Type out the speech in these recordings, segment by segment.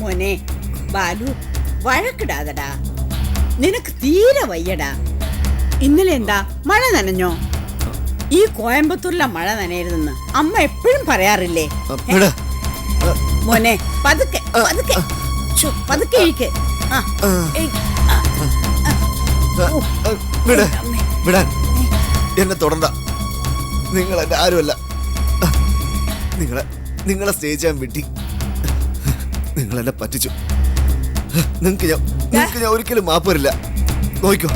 മോനെ ബാലു വഴക്കിടാതടാ. നിനക്ക് തീരെ വയ്യടാ. ഇന്നലെ എന്താ മഴ നനഞ്ഞോ? ഈ കോയമ്പത്തൂരിലെ മഴ നനയരുതെന്ന് അമ്മ എപ്പോഴും പറയാറില്ലേ. മോനെ പതുക്കെ പതുക്കെ. പതുക്കെ ഇരിക്ക് വിടാൻ. എന്നെ തുടർന്ന നിങ്ങൾ എന്റെ ആരുമല്ല നിങ്ങളെ നിങ്ങളെ സ്റ്റേജ് ഞാൻ വിട്ടി. നിങ്ങൾ എന്നെ പറ്റിച്ചു നിങ്ങൾക്ക് ഞാൻ നിങ്ങൾക്ക് ഞാൻ ഒരിക്കലും മാപ്പ് വരില്ല നോക്കിക്കോ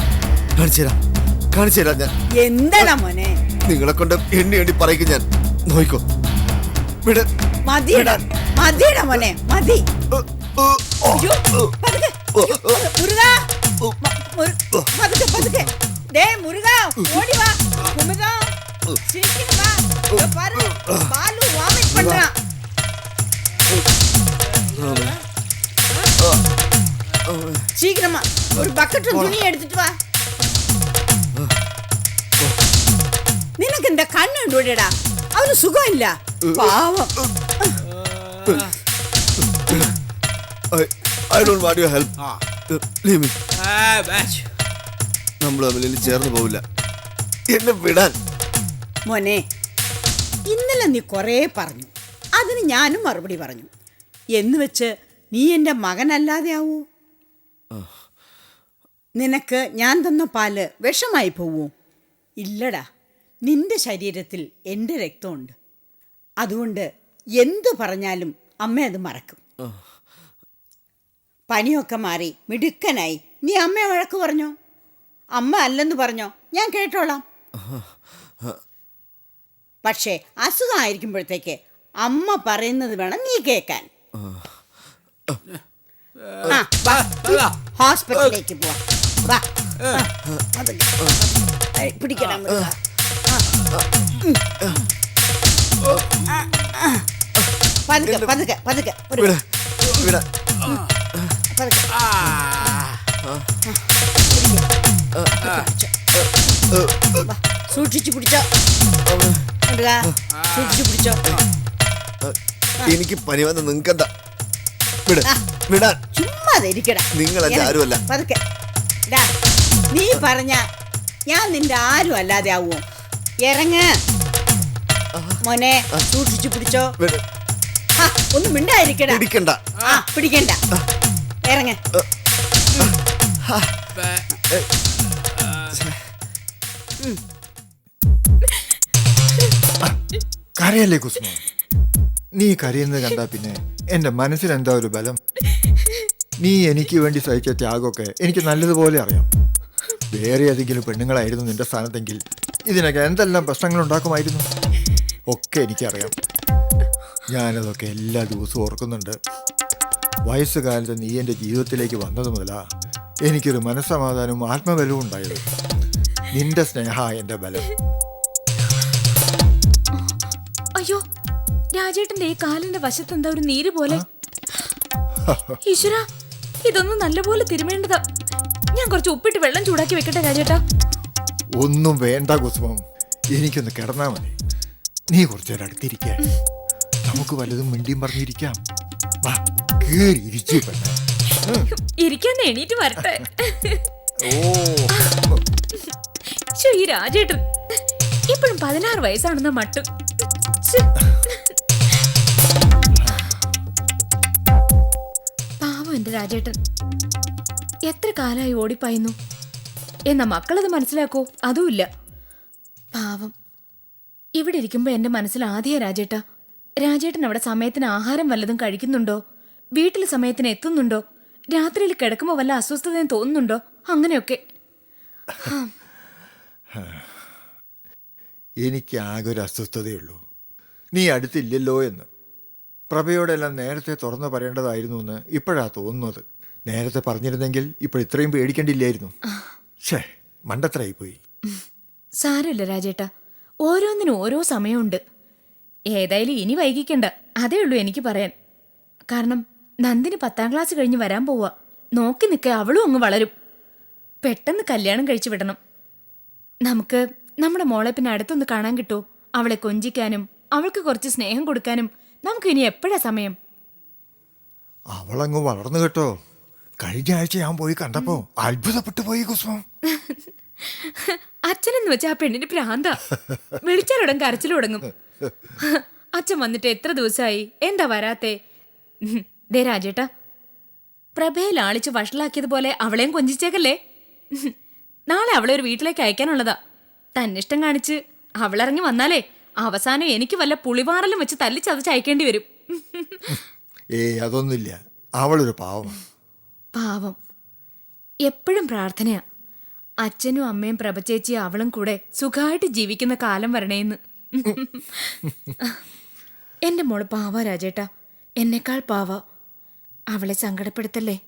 കാണിച്ചു തരാം കാണിച്ചു തരാം ഞാൻ എന്താടാ മോനെ നിങ്ങളെ കൊണ്ട് എണ്ണി എണ്ണി പറയിക്കും ഞാൻ നോക്കിക്കോ വിട് മതിയടാ മതിയടാ മോനെ മതി ഓ, ഓ, ഓ, അയ്യോ, ഓ, പതുക്കെ. ഓ, ഓ, മുരുകാ ഓ. മ- മുരു- പതുക്കെ പതുക്കെ ഡേ മുരുകാ ഓടി വാ കുമുദം சீக்கிரம் வா இதோ பாரு பாலு வாமிட் பண்றான் சீக்கிரமா ஒரு பக்கெட் துணி எடுத்துட்டு வா നിനക്ക് എന്താ കണ്ണുണ്ടോടെടാ അവന് സുഖമില്ല പാവം I, I don't want your help. ആ. Uh, leave me. ആ, ബാച്ച്. നമ്മൾ തമ്മിൽ ഇനി ചേർന്ന് പോവില്ല എന്നെ വിടാൻ മോനെ ഇന്നലെ നീ കുറേ പറഞ്ഞു അതിന് ഞാനും മറുപടി പറഞ്ഞു എന്ന് വെച്ച് നീ എന്റെ മകനല്ലാതെ ആവൂ? നിനക്ക് ഞാൻ തന്ന പാൽ വിഷമായി പോവൂ. ഇല്ലടാ നിന്റെ ശരീരത്തിൽ എന്റെ രക്തമുണ്ട്. അതുകൊണ്ട് എന്തു പറഞ്ഞാലും അമ്മ അത് മറക്കും. പനിയൊക്കെ മാറി മിടുക്കനായി. നീ അമ്മയെ വഴക്ക് പറഞ്ഞോ? അമ്മ അല്ലെന്ന് പറഞ്ഞോ? ഞാൻ കേട്ടോളാം. പക്ഷേ അസുഖമായിരിക്കുമ്പോഴത്തേക്ക് അമ്മ പറയുന്നത് വേണം നീ കേൾക്കാൻ. ആ, വാ. ഹോസ്പിറ്റലിലേക്ക് പോവാം. വാ. ആ, പതുക്കെ. പിടിക്കണം മൃഗ. പതുക്കെ പതുക്കെ പതുക്കെ ഒരു വിട വിടാൻ പതുക്കെ. വാ. സൂക്ഷിച്ചു പിടിച്ചോ. മൃഗ സൂക്ഷിച്ചു പിടിച്ചോ. എനിക്ക് പനി വന്ന് നിങ്ങക്കെന്താ വിട്. വിടാ വിടാൻ. ചുമ്മാ ഇരിക്കടാ നിങ്ങളെന്റെ ആരുമല്ല. പതുക്കെ. ഡാ, നീ പറഞ്ഞ ഞാൻ നിന്റെ ആരും അല്ലാതെ ആവുമോ ഇറങ്ങ. മോനെ സൂക്ഷിച്ചു പിടിച്ചോ. ഒന്നും ആ, ഒന്ന് മിണ്ടായിരിക്കടാ പിടിക്കണ്ട. ആ പിടിക്കണ്ട. ഇറങ്ങ. കരയല്ലേ കുസുമ? നീ കരയുന്നത് കണ്ടാ പിന്നെ എന്റെ മനസ്സിലെന്താ ഒരു ബലം? നീ എനിക്ക് വേണ്ടി സഹിച്ച ത്യാഗമൊക്കെ എനിക്ക് നല്ലതുപോലെ അറിയാം. വേറെ ഏതെങ്കിലും പെണ്ണുങ്ങളായിരുന്നു നിന്റെ സ്ഥാനത്തെങ്കിൽ ഇതിനൊക്കെ എന്തെല്ലാം പ്രശ്നങ്ങൾ ഉണ്ടാക്കുമായിരുന്നു ഒക്കെ എനിക്കറിയാം. ഞാനതൊക്കെ എല്ലാ ദിവസവും ഓർക്കുന്നുണ്ട്. വയസ്സുകാലത്ത് നീ എന്റെ ജീവിതത്തിലേക്ക് വന്നത് മുതലാ എനിക്കൊരു മനസ്സമാധാനവും ആത്മബലവും ഉണ്ടായത്. നിന്റെ സ്നേഹ എന്റെ ബലം. അയ്യോ രാജേട്ടന്റെ ഈ കാലിന്റെ വശത്ത് എന്താ ഒരു നീര് പോലെ? ഈശ്വര ഇതൊന്നും നല്ലപോലെ തിരുമേണ്ടതാ. ഞാൻ കുറച്ച് ഉപ്പിട്ട് വെള്ളം ചൂടാക്കി വെക്കട്ടെ രാജേട്ടാ. ഒന്നും വേണ്ട കുസുമം. എനിക്കൊന്ന് കിടന്നാ മതി. നീ കുറച്ചു നേരം അടുത്തിരിക്കാൻ നമുക്ക് വല്ലതും മിണ്ടിയും പറഞ്ഞിരിക്കാം. വാ കേറി പെണ്ണെ ഇരിക്കാൻ എണീറ്റ് വരട്ടെ. ഈ രാജേട്ടൻ ഇപ്പോഴും പതിനാറ് വയസ്സാണെന്ന മട്ടും. രാജേട്ടൻ. എത്ര കാലായി ഓടിപ്പായുന്നു? എന്നാ മക്കളത് മനസ്സിലാക്കോ? അതുമില്ല. പാവം. ഇവിടെ ഇരിക്കുമ്പോ എന്റെ മനസ്സിൽ ആദ്യ രാജേട്ട. രാജേട്ടൻ അവിടെ സമയത്തിന് ആഹാരം വല്ലതും കഴിക്കുന്നുണ്ടോ? വീട്ടിൽ സമയത്തിന് എത്തുന്നുണ്ടോ? രാത്രിയിൽ കിടക്കുമ്പോൾ വല്ല അസ്വസ്ഥതയും തോന്നുന്നുണ്ടോ? അങ്ങനെയൊക്കെ. എനിക്ക് ആകെ ഒരു അസ്വസ്ഥതയുള്ളൂ. നീ അടുത്തില്ലല്ലോ എന്ന്. പ്രഭയോടെല്ലാം നേരത്തെ തുറന്നു പറയേണ്ടതായിരുന്നു എന്ന് ഇപ്പോഴാ തോന്നുന്നത്. നേരത്തെ പറഞ്ഞിരുന്നെങ്കിൽ ഇപ്പോൾ ഇത്രയും പേടിക്കേണ്ടില്ലായിരുന്നു. ഷേ മണ്ടത്തരായിപ്പോയി സാരമില്ല രാജേട്ട ഓരോന്നിനും ഓരോ സമയമുണ്ട്. ഏതായാലും ഇനി വൈകിക്കണ്ട. അതേ ഉള്ളൂ എനിക്ക് പറയാൻ. കാരണം നന്ദിനി പത്താം ക്ലാസ് കഴിഞ്ഞ് വരാൻ പോവാ. നോക്കി നിൽക്ക അവളും അങ്ങ് വളരും. പെട്ടെന്ന് കല്യാണം കഴിച്ചു വിടണം. നമുക്ക് നമ്മുടെ മോളെ പിന്നെ അടുത്തൊന്ന് കാണാൻ കിട്ടുമോ അവളെ കൊഞ്ചിക്കാനും അവൾക്ക് കുറച്ച് സ്നേഹം കൊടുക്കാനും നമുക്ക് ഇനി എപ്പോഴാ സമയം? അവളങ്ങ് വളർന്നു കേട്ടോ. കഴിഞ്ഞ ആഴ്ച ഞാൻ പോയി കണ്ടപ്പോ അത്ഭുതപ്പെട്ടു പോയി കുസുമം. അച്ഛനെന്ന് വെച്ചാ ആ പെണ്ണിന് ഭ്രാന്ത വിളിച്ചാലുടൻ കരച്ചിൽ തുടങ്ങും അച്ഛൻ വന്നിട്ട് എത്ര ദിവസമായി എന്താ വരാത്തെ? ദേ രാജേട്ടാ പ്രഭയെ ലാളിച്ച് വഷളാക്കിയതുപോലെ അവളെയും കൊഞ്ചിച്ചേക്കല്ലേ? നാളെ അവളെ ഒരു വീട്ടിലേക്ക് അയക്കാനുള്ളതാ. തന്നിഷ്ടം കാണിച്ച് അവളിറങ്ങി വന്നാലേ അവസാനം എനിക്ക് വല്ല പുളിവാറലും വെച്ച് തല്ലിച്ചതച്ച് അയക്കേണ്ടി വരും. ഏയ് അതൊന്നുമില്ല. അവളൊരു പാവം. പാവം. എപ്പോഴും പ്രാർത്ഥനയാ. അച്ഛനും അമ്മയും പ്രഭചേച്ചിയും അവളും കൂടെ സുഖമായിട്ട് ജീവിക്കുന്ന കാലം വരണേന്ന്. എന്റെ മോൾ പാവ രാജേട്ടാ. എന്നെക്കാൾ പാവ. അവളെ സങ്കടപ്പെടുത്തല്ലേ?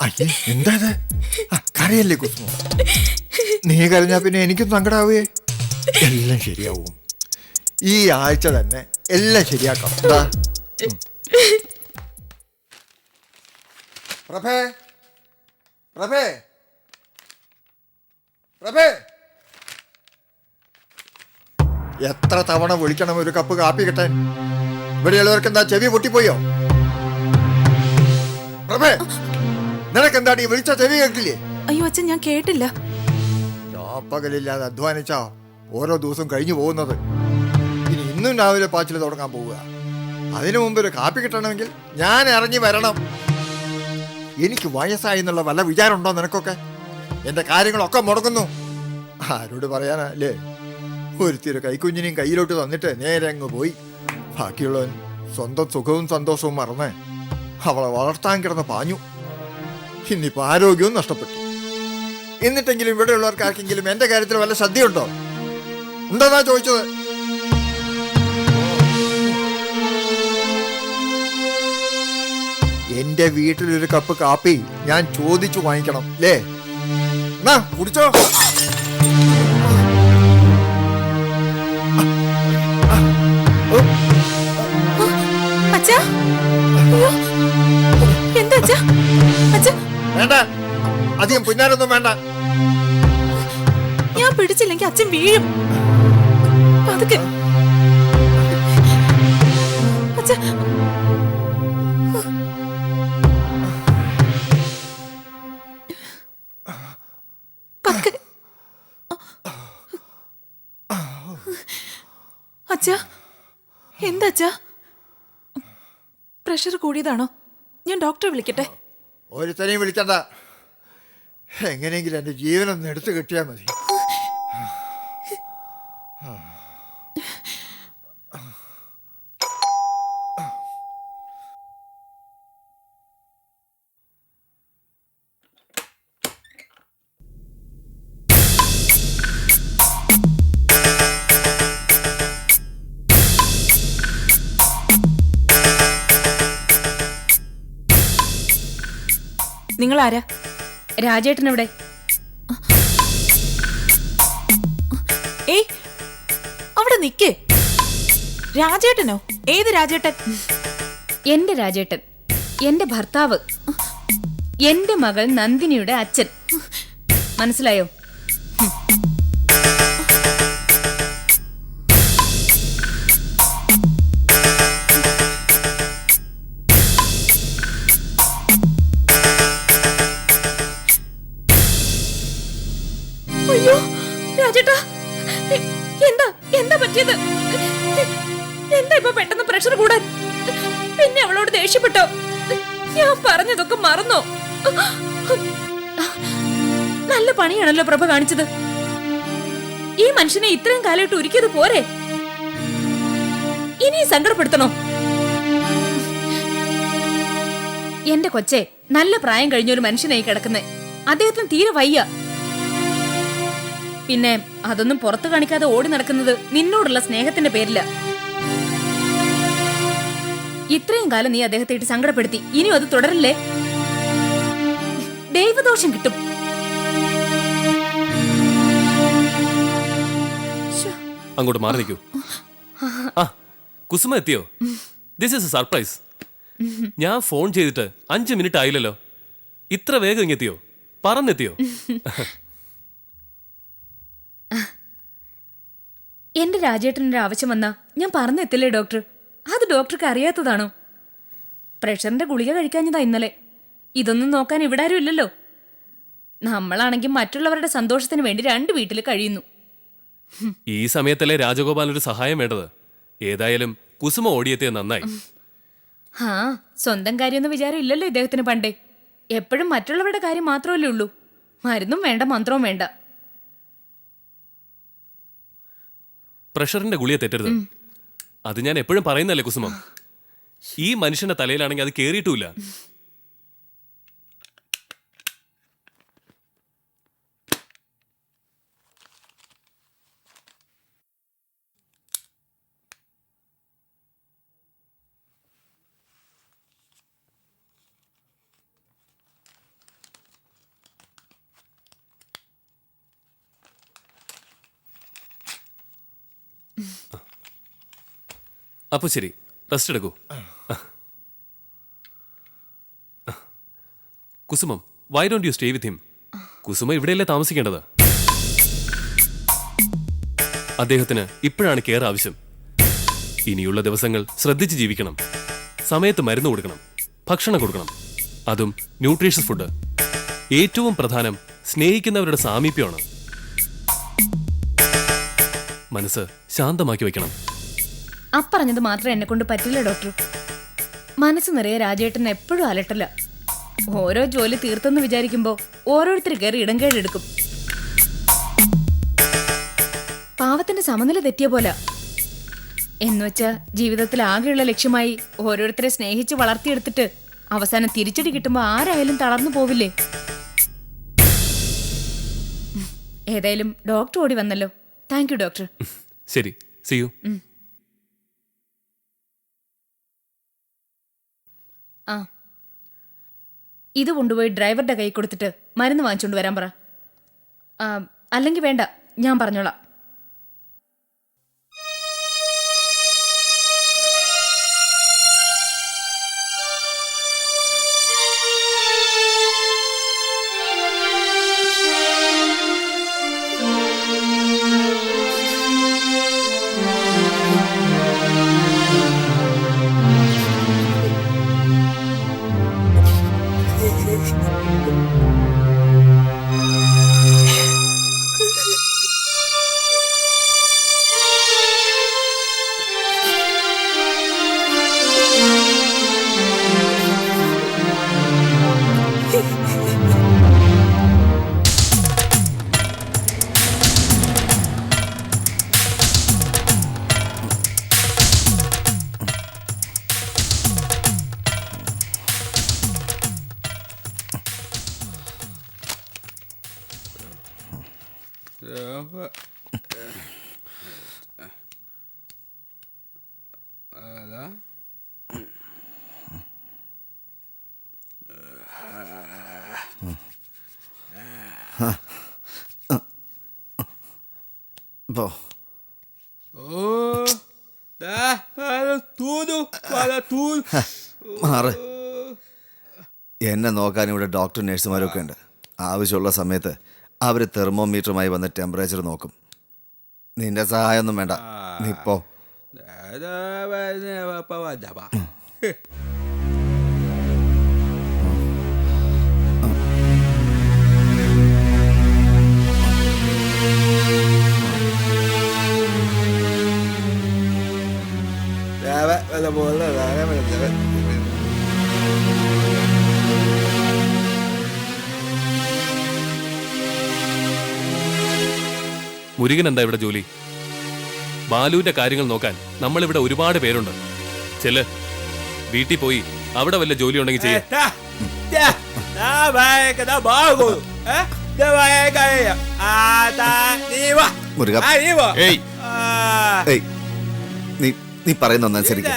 അയ്യേ എന്താ കരയല്ലേ കുസുമോ? നീ കരഞ്ഞാ പിന്നെ എനിക്കും സങ്കടാവേ. എല്ലാം ശരിയാവും. ഈ ആഴ്ച തന്നെ എല്ലാം ശരിയാക്കാം. പ്രഭേ പ്രഭേ പ്രഭേ. എത്ര തവണ വിളിക്കണം ഒരു കപ്പ് കാപ്പി കിട്ടാൻ? ഇവിടെയുള്ളവർക്ക് എന്താ ചെവി പൊട്ടിപ്പോയോ? പ്രഭേ നിനക്കെന്താടി വിളിച്ച ചെവി കേൾക്കില്ലേ അയ്യോ അച്ഛൻ ഞാൻ കേട്ടില്ല. പകലില്ലാതെ അധ്വാനിച്ചാ ഓരോ ദിവസം കഴിഞ്ഞു പോകുന്നത്. ഇനി ഇന്നും രാവിലെ പാച്ചിൽ തുടങ്ങാൻ പോവുക. അതിനു മുമ്പ് ഒരു കാപ്പി കിട്ടണമെങ്കിൽ ഞാൻ ഇറങ്ങി വരണം. എനിക്ക് വയസ്സായി എന്നുള്ള വല്ല വിചാരമുണ്ടോ നിനക്കൊക്കെ? എന്റെ കാര്യങ്ങളൊക്കെ മുടങ്ങുന്നു. ആരോട് പറയാനാ അല്ലേ ഒരുത്തിരി കൈക്കുഞ്ഞിനെയും കയ്യിലോട്ട് തന്നിട്ട് നേരെ അങ്ങ് പോയി. ബാക്കിയുള്ളവൻ സ്വന്തം സുഖവും സന്തോഷവും മറന്ന് അവളെ വളർത്താൻ കിടന്ന് പാഞ്ഞു. ഇന്നിപ്പോ ആരോഗ്യവും നഷ്ടപ്പെട്ടു. എന്നിട്ടെങ്കിലും ഇവിടെയുള്ളവർക്ക് ആർക്കെങ്കിലും എന്റെ കാര്യത്തിൽ വല്ല ശ്രദ്ധയുണ്ടോ? എന്താ ചോദിച്ചത്? എന്റെ വീട്ടിലൊരു കപ്പ് കാപ്പി ഞാൻ ചോദിച്ചു വാങ്ങിക്കണം അല്ലേ എന്നാ കുടിച്ചോ. വേണ്ട. അധികം പിന്നാരൊന്നും വേണ്ട. പിടിച്ചില്ലെങ്കിൽ അച്ഛൻ വീഴും. പതുക്കെ. അച്ഛാ. അച്ഛാ. എന്താ അച്ഛാ? പ്രഷർ കൂടിയതാണോ? ഞാൻ ഡോക്ടറെ വിളിക്കട്ടെ. ഒരുത്തനെയും വിളിക്കണ്ട. എങ്ങനെയെങ്കിലും എന്റെ ജീവനൊന്ന് എടുത്തു കിട്ടിയാൽ മതി. നിങ്ങൾ ആരാ രാജേട്ടൻ എവിടെ ഏയ് അവിടെ നിക്കേ. രാജേട്ടനോ? ഏത് രാജേട്ടൻ? എന്റെ രാജേട്ടൻ എന്റെ ഭർത്താവ് എന്റെ മകൾ നന്ദിനിയുടെ അച്ഛൻ. മനസ്സിലായോ? പറഞ്ഞതൊക്കെ മറന്നോ? നല്ല പണിയാണല്ലോ പ്രഭ കാണിച്ചത്. ഈ മനുഷ്യനെ ഇത്രയും കാലമായിട്ട് ഒരുക്കിയത് പോരെ? ഇനി സങ്കടപ്പെടുത്തണോ? എന്റെ കൊച്ചെ നല്ല പ്രായം കഴിഞ്ഞ ഒരു മനുഷ്യനായി കിടക്കുന്നേ. അദ്ദേഹത്തിന് തീരെ വയ്യ. പിന്നെ അതൊന്നും പുറത്തു കാണിക്കാതെ ഓടി നടക്കുന്നത് നിന്നോടുള്ള സ്നേഹത്തിന്റെ പേരില. ഇത്രയും കാലം നീ അദ്ദേഹത്തെ ഇട്ട് സങ്കടപ്പെടുത്തി. ഇനിയും അത് തുടരില്ലേ? ദൈവദോഷം കിട്ടും. അങ്ങോട്ട് മാറി നിൽക്കൂ. ആ കുസുമ എത്തിയോ? ദിസ് ഇസ് എ സർപ്രൈസ് ഞാൻ ഫോൺ ചെയ്തിട്ട് അഞ്ച് മിനിറ്റ് ആയില്ലല്ലോ. ഇത്ര വേഗം ഇങ്ങെത്തിയോ? പറന്നെത്തിയോ? എന്റെ രാജേട്ടനൊരു ആവശ്യം വന്നാ ഞാൻ പറഞ്ഞെത്തില്ലേ ഡോക്ടർ? അത് ഡോക്ടർക്ക് അറിയാത്തതാണോ? പ്രഷറിന്റെ ഗുളിക കഴിക്കാഞ്ഞതാ ഇന്നലെ. ഇതൊന്നും നോക്കാൻ ഇവിടെ ആരും ഇല്ലല്ലോ. നമ്മളാണെങ്കിൽ മറ്റുള്ളവരുടെ സന്തോഷത്തിന് വേണ്ടി രണ്ട് വീട്ടിൽ കഴിയുന്നു. ഈ സമയത്തല്ലേ രാജഗോപാൽ ഒരു സഹായം വേണ്ടത്? ഏതായാലും കുസുമ ഓടിയെത്തിയത് നന്നായി. ആ സ്വന്തം കാര്യമൊന്നും വിചാരം ഇല്ലല്ലോ ഇദ്ദേഹത്തിന് പണ്ടേ. എപ്പോഴും മറ്റുള്ളവരുടെ കാര്യം മാത്രമല്ലേ ഉള്ളൂ. മരുന്നും വേണ്ട മന്ത്രവും വേണ്ട. പ്രഷറിന്റെ ഗുളിയെ തെറ്റരുത്. അത് ഞാൻ എപ്പോഴും പറയുന്നല്ലേ കുസുമം. ഈ മനുഷ്യന്റെ തലയിലാണെങ്കിൽ അത് കേറിയിട്ടുമില്ല. അപ്പൊ ശരി റെസ്റ്റ് എടുക്കൂ. Kusumam why don't you stay with him Kusuma ഇവിടെയല്ലേ താമസിക്കേണ്ടത്? അദ്ദേഹത്തിന് ഇപ്പോഴാണ് കെയർ ആവശ്യം. ഇനിയുള്ള ദിവസങ്ങൾ ശ്രദ്ധിച്ച് ജീവിക്കണം. സമയത്ത് മരുന്ന് കൊടുക്കണം ഭക്ഷണം കൊടുക്കണം. അതും ന്യൂട്രീഷ്യസ് ഫുഡ് ഏറ്റവും പ്രധാനം സ്നേഹിക്കുന്നവരുടെ സാമീപ്യമാണ്. മനസ്സ് ശാന്തമാക്കി വെക്കണം അപ്പറഞ്ഞത് മാത്രം എന്നെ കൊണ്ട് പറ്റില്ല ഡോക്ടർ. മനസ്സ് നിറയെ രാജേട്ടൻ എപ്പോഴും അലട്ടല്ല ഓരോ ജോലി തീർത്തെന്ന് വിചാരിക്കുമ്പോ ഓരോരുത്തർ കയറി ഇടം കേടെടുക്കും പാവത്തിന്റെ സമനില തെറ്റിയ പോലെ. എന്നുവെച്ചാ ജീവിതത്തിൽ ആകെയുള്ള ലക്ഷ്യമായി ഓരോരുത്തരെ സ്നേഹിച്ച് വളർത്തിയെടുത്തിട്ട് അവസാനം തിരിച്ചടി കിട്ടുമ്പോ ആരായാലും തളർന്നു പോവില്ലേ. ഏതായാലും ഡോക്ടർ ഓടി വന്നല്ലോ. Thank you doctor. ശരി. സി യു ഇത് കൊണ്ടുപോയി ഡ്രൈവറുടെ കൈ കൊടുത്തിട്ട് മരുന്ന് വാങ്ങിച്ചുകൊണ്ട് വരാൻ പറ. അല്ലെങ്കിൽ വേണ്ട ഞാൻ പറഞ്ഞോളാം. എന്നെ നോക്കാൻ ഇവിടെ ഡോക്ടർ നേഴ്സുമാരൊക്കെ ഉണ്ട്. ആവശ്യമുള്ള സമയത്ത് അവർ തെർമോമീറ്ററുമായി വന്ന് ടെമ്പറേച്ചർ നോക്കും. നിന്റെ സഹായമൊന്നും വേണ്ട. നീ പോ. മുരുകൻ എന്താ ഇവിടെ ജോലി? ബാലുവിന്റെ കാര്യങ്ങൾ നോക്കാൻ നമ്മളിവിടെ ഒരുപാട് പേരുണ്ട്. ചെൽ വീട്ടിൽ പോയി അവിടെ വല്ല ജോലി ഉണ്ടെങ്കിൽ ചെയ്യ. നീ നീ പറയുന്ന ഒന്നനുസരിക്കും.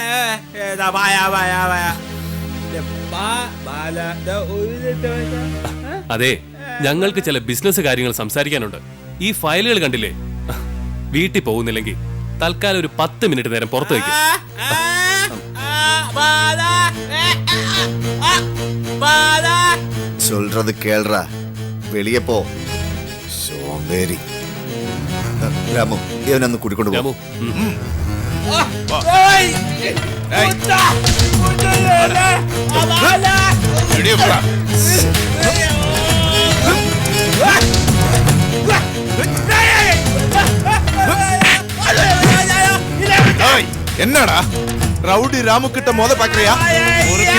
അതെ ഞങ്ങൾക്ക് ചില ബിസിനസ് കാര്യങ്ങൾ സംസാരിക്കാനുണ്ട്. ഈ ഫയലുകൾ കണ്ടില്ലേ വീട്ടിൽ പോകുന്നില്ലെങ്കിൽ തൽക്കാലം ഒരു പത്ത് മിനിറ്റ് നേരം പുറത്ത് വയ്ക്കും Ah, ah, ah, bala, eh, ah, ah, bala. சொல்றது கேள்றா வெளியே போ சோம்பேறி രാമു ഇവനൊന്ന് കൂട്ടിക്കൊണ്ട് രാമു പോകും ഉം. டாய் என்னடா? ரவுடி ராமு கிட்ட மோத பாக்குறியா? ஒருத்தி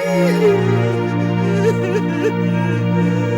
Thank you.